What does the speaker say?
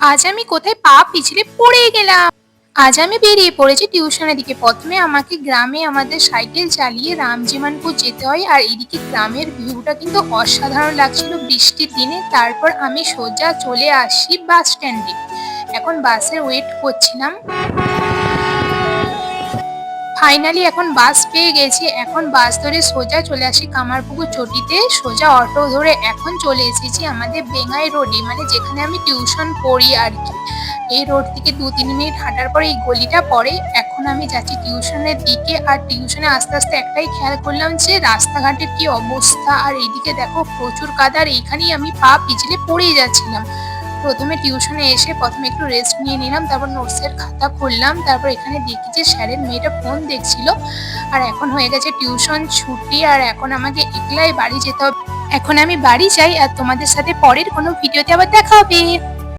আজ আমি কোথায় পা পিছলে পড়ে গেলাম। আজ আমি বেরিয়ে পড়েছি টিউশনের দিকে। প্রথমে আমাকে গ্রামে আমাদের সাইকেল চালিয়ে রামজিমানপুর যেতে হয় আর এদিকে গ্রামের ভিউটা কিন্তু অসাধারণ লাগছিল বৃষ্টির দিনে। তারপর আমি সোজা চলে আসি বাস স্ট্যান্ডে। এখন বাসের ওয়েট করছিলাম। ফাইনালি এখন বাস পেয়ে গেছি। এখন বাস ধরে সোজা চলে আসি কামারপুকুর চটিতে। সোজা অটো ধরে এখন চলে এসেছি আমাদের বেঙ্গাই রোডে মানে যেখানে আমি টিউশন পড়ি আর কি। এই রোড থেকে দু, তিন মিনিট হাঁটার পরে এই গলিটা পড়ে। এখন আমি যাচ্ছি টিউশনের দিকে আর টিউশনে আস্তে আস্তে একটাই খেয়াল করলাম যে রাস্তাঘাটের কি অবস্থা। আর এইদিকে দেখো প্রচুর কাদা আর এইখানেই আমি পা পিছলে পড়ে যাচ্ছিলাম। প্রথমে টিউশনে এসে প্রথমে একটু রেস্ট নিয়ে নিলাম, তারপর নোটসের খাতা খুললাম, তারপর এখানে দেখি যে স্যারের মেয়েটা ফোন দেখছিল। আর এখন হয়ে গেছে টিউশন ছুটি, আর এখন আমাকে একলাই বাড়ি যেতে হবে। এখন আমি বাড়ি যাই, আর তোমাদের সাথে পরের কোনো ভিডিওতে আবার দেখা হবে।